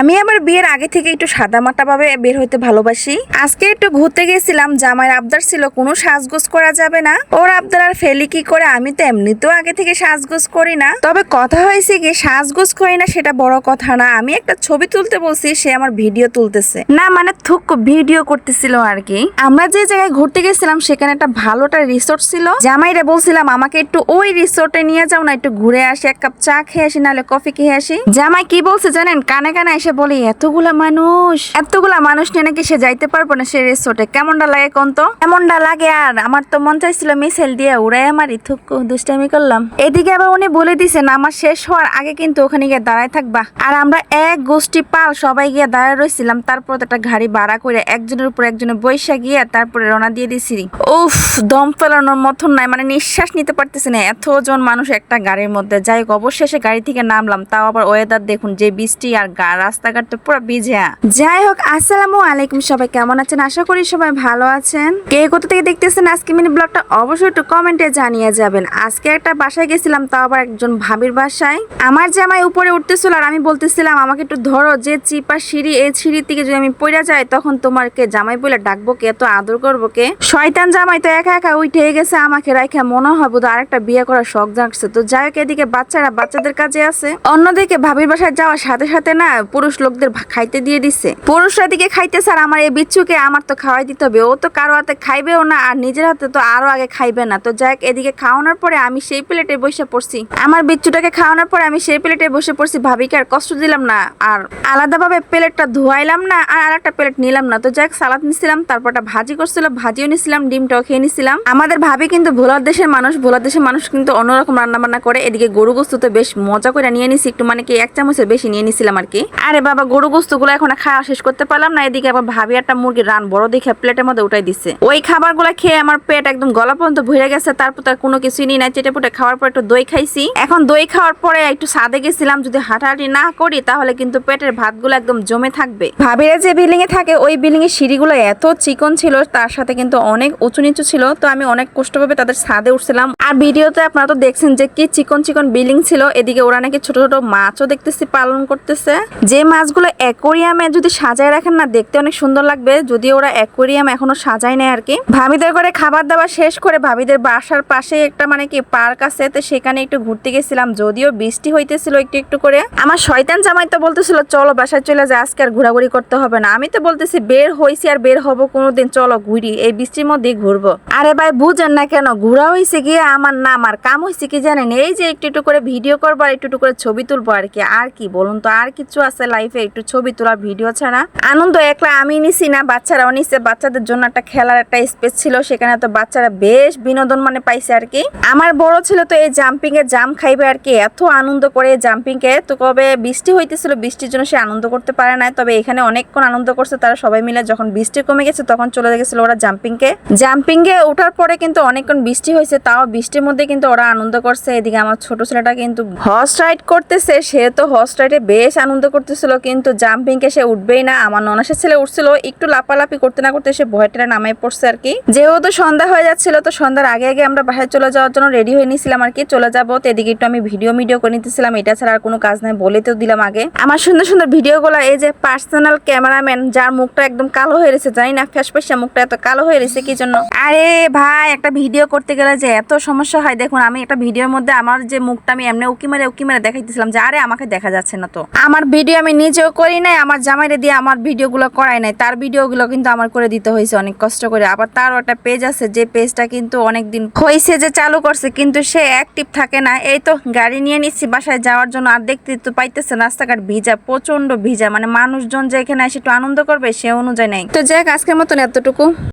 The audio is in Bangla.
আমি আবার বিয়ের আগে থেকে একটু সাদা মাটা ভাবে বের হইতে ভালোবাসি। আজকে একটু ঘুরতে গেছিলাম জামাইয়ের আবদার ছিল কোনো সাজগোজ করা যাবে না। ওর আবদার আর ফেলি কি করে আমি তো এমনিতেও আগে থেকে সাজগোজ করি না। তবে কথা হয়েছে কি সাজগোজ করি না সেটা বড় কথা না। আমি একটা ছবি তুলতে বলছি সে আমার ভিডিও তুলতেছে। না মানে থুক ভিডিও করতেছিল আর কি। আমরা যে জায়গায় ঘুরতে গেছিলাম সেখানে একটা ভালো একটা রিসোর্ট ছিল। জামাইরে বলছিলাম আমাকে একটু ওই রিসোর্টে নিয়ে যাও না একটু ঘুরে আসি এক কাপ চা খেয়ে আসি নাহলে কফি খেয়ে আসি। জামাই কি বলছে জানেন কানে কানে এসে বলি, এতগুলা মানুষ? এতগুলা মানুষ নিয়ে নাকি সে যাইতে পারব না সে রিসোর্টে কেমনটা লাগে কোন তো? কেমনটা লাগে আর? আমার তো মন চাইছিল মিসেল দিয়ে উড়াই আমার ইথুক দুষ্টামি করলাম। এদিকে আবার উনি বলে দিছেন আমার শেষ হওয়ার আগে কিন্তু ওখানে গিয়ে দাঁড়ায় থাকবা। আর আমরা এক গোষ্ঠী পাল সবাই গিয়ে দাঁড়ায় রইছিলাম। তারপর একটা গাড়ি ভাড়া করে একজনের উপর একজনে বৈশা গিয়ে তারপরে রওনা দিয়ে দিছি। উফ, দম ফেলানোর মতন নাই মানে নিঃশ্বাস নিতে পারতেছি না। এতজন মানুষ একটা গাড়ির মধ্যে। যাই অবশেষে গাড়ি থেকে নামলাম। তাও আবার ওয়েদার দেখুন, যে বৃষ্টি আর গা রাস্তাঘাট তো পুরো ভিজা। যাই হোক আসসালামু আলাইকুম সবাই, কেমন আছেন? আশা করি সবাই ভালো আছেন। কে কোথা থেকে দেখতেছেন আজকে মিনি ব্লগটা অবশ্যই একটু কমেন্টে জানিয়ে যাবেন। আজকে একটা বাসায় গেছিলাম, তাও আবার একজন ভাবির বাসায়। আমার জামাই উপরে উঠতেছিল আর আমি বলতেছিলাম, আমাকে একটু ধরো, যে চিপা সিঁড়ি এই সিঁড়ি থেকে যদি আমি পড়ে যাই, তখন তোমাকে জামাই বলে ডাকবো কে, এত আদর করব কে? শয়তান জামাই তো একা একা উঠে গেছে আমাকে রাখা মনে হয় বোধ আরেকটা বিয়ে করার শখ জাগছে। তো যাই হোক, এদিকে বাচ্চারা বাচ্চাদের কাজে আছে। অন্যদিকে ভাবির বাসায় যাওয়ার সাথে সাথে না পুরুষ লোকদের খাইতে দিয়ে দিছে। পুরুষরা দিকে খাইতে স্যার, আমার এই বিচ্ছুকে আমার তো খাওয়াই দিতে হবে। ও তো কারও হাতে খাইবেও না, আর নিজের হাতে তো আরও আগে খাইবে না। তো যাই এদিকে খাওয়ানোর পরে আমি সেই প্লেটে বসে পড়ছি। আমার বিচ্ছুটাকে খাওয়ানোর পরে আমি সেই প্লেটে বসে পড়ছি। ভাবিকে আর কষ্ট দিলাম না, আর আলাদাভাবে প্লেটটা ধোয়াইলাম না, আর আরেকটা প্লেট নিলাম না। তো যাই সালাদ নিছিলাম তারপর একটা ভাজি করছিল, ভাজিও নিছিলাম, ডিমটাও খেয়ে নিছিলাম। আমাদের ভাবি কিন্তু ভোলার দেশের মানুষ, ভোলার দেশের মানুষ কিন্তু অন্যরকম রান্না বান্না করে। এদিকে গরু গোস্ত তো বেশ মজা করে নিয়ে নিছি, একটু মানে কি এক চামচের বেশি নিয়ে নিছিলাম আর কি। আরে বাবা, গরু গোস্তগুলো এখন খাওয়া শেষ করতে পারলাম না। এদিকে আবার ভাবি একটা মুরগির রান বড় দেখে প্লেটের মধ্যে উঠাই দিছে। ওই খাবারগুলো খেয়ে আমার পেট একদম গলা পর্যন্ত ভরে গেছে, তারপর তার কোনো কিছুই নেই। না চেটে পুটে খাওয়ার পর একটু দই খাইছি। এখন দই খাওয়ার পরে একটু সাদে গেছিলাম, যদি হাঁটাহাঁটি না করি তাহলে কিন্তু পেটের ভাতগুলো একদম জমে থাকবে। ভাবিরা যে বিল্ডিং এ থাকে, ওই বিল্ডিং এর সিঁড়িগুলো এত চিকন ছিল, তার সাথে কিন্তু অনেক উঁচু নিচু ছিল, তো আমি অনেক কষ্টভাবে তাদের সাদে উঠছিলাম। আর ভিডিওতে আপনারা তো দেখছেন যে কি চিকন চিকন বিল্ডিং ছিল। এদিকে ওরা নাকি ছোট ছোট মাছও দেখতেছি, পালন করতেছে। যে মাছগুলো অ্যাকোরিয়ামে যদি সাজায় রাখেন না, দেখতে অনেক সুন্দর লাগবে। যদি ওরা অ্যাকোরিয়াম এখনও সাজায় নেয় আর কি। ভাবিদের করে খাবার দাবার শেষ করে ভাবিদের বাসার পাশে একটা মানে কি পার্ক আছে, তো সেখানে একটু ঘুরতে গেছিলাম। যদিও বৃষ্টি হইতেছিল একটু একটু করে। আমার শয়তান জামাই তো বলতেছিল, চলো বাসায় চলে যায় আজকে আর ঘোরাঘুরি করতে হবে না। আমি তো বলতেছি, বের হয়েছি আর বের হব কোনোদিন। চলো ঘুরি, এই বৃষ্টির মধ্যেই ঘুরবো। আরে ভাই, বুঝেন না কেন, ঘোরা হয়েছে গিয়ে আমার নাম, আর কাম হয়েছে কি জানেন? এই যে একটু একটু করে ভিডিও করব আর একটু একটু করে ছবি তুলবো আর কি। আর কি, বলুন তো, আর কিছু আছে লাইফে একটু ছবি তোলা ভিডিও ছাড়া। আনন্দ একলা আমি নিছি না, বাচ্চারাও নিছে। বাচ্চাদের জন্য একটা খেলার একটা স্পেস ছিল, সেখানে তো বাচ্চারা বেশ বিনোদন মানে পাইছে আর কি। আমার বড় ছিল তো এই জাম্পিং এ জাম খাইবে আর কি, এত আনন্দ করে জাম্পিং এ। তো কবে বৃষ্টি হইতেছিল, বৃষ্টির জন্য সে আনন্দ করতে পারে না তবে এখানে অনেকক্ষণ আনন্দ করছে, তারা সবাই মিলে যখন বৃষ্টি কমে গেছে, তখন চলে গেছিল ওরা জাম্পিং কে জাম্পিং এ ওঠার পরে কিন্তু অনেকক্ষণ বৃষ্টি হয়েছে তাও বৃষ্টির মধ্যে কিন্তু ওরা আনন্দ করছে। এদিকে আমার ছোট ছেলেটা কিন্তু হর্স রাইড করতেছে, সে তো হর্স রাইডে বেশ আনন্দ করতেছিল, কিন্তু জাম্পিং কে সে উঠবেই না। আমার ননাসের ছেলে উঠছিল, একটু লাপালাপি করতে না করতে সে ভয়টা নামাই পড়ছে আর কি। যেহেতু সন্ধ্যা হয়ে যাচ্ছিল, তো সন্ধ্যার আগে আগে আমরা বাসায় চলে যাওয়ার জন্য রেডি হয়ে নিয়েছিলাম আর কি। চলে যাব, তো এদিকে একটু আমি ভিডিও ভিডিও করে নিতেছিলাম। এটা ছাড়া আর কোনো কাজ নাই বলে তো দিলাম আগে। আমার সুন্দর সুন্দর ভিডিওগুলো, এই যে পার্সোনাল ক্যামেরাম্যান যার মুখটা একদম কালো হয়ে রয়েছে, জানি না ফ্যাস ফ্যাসা মুখটা এত কালো হয়ে রয়েছে কি জন্য। আরে ভাই, একটা ভিডিও করতে গেলে যে এত সমস্যা হয়, দেখুন, আমি একটা ভিডিওর মধ্যে আমার যে মুখটা আমি এমনি উকি মারে, উকি মেরে দেখাইতেছিলাম যে, আরে আমাকে দেখা যাচ্ছে না তো। আমার ভিডিও আমি নিজেও করি নাই, আমার জামাইরে দিয়ে আমার ভিডিওগুলো করাই নাই। তার ভিডিওগুলো কিন্তু আমার করে দিতে হয়েছে অনেক কষ্ট করে। আবার তারও একটা পেজ আছে, যে পেজটা কিন্তু অনেক দিন হয়েছে যে চালু করছে, কিন্তু সে অ্যাক্টিভ থাকে না। এই তো গাড়ি নিয়ে নিচ্ছি, বাসায় যাওয়ার জন্য আর দেখতে তো পাইতেছে রাস্তাঘাট ভিজা প্রচণ্ড ভিজা। মানে মানুষজন যে এখানে এসে একটু আনন্দ করবে, সে অনুযায়ী নাই। তো যাক আজকের মতন এতটুকু।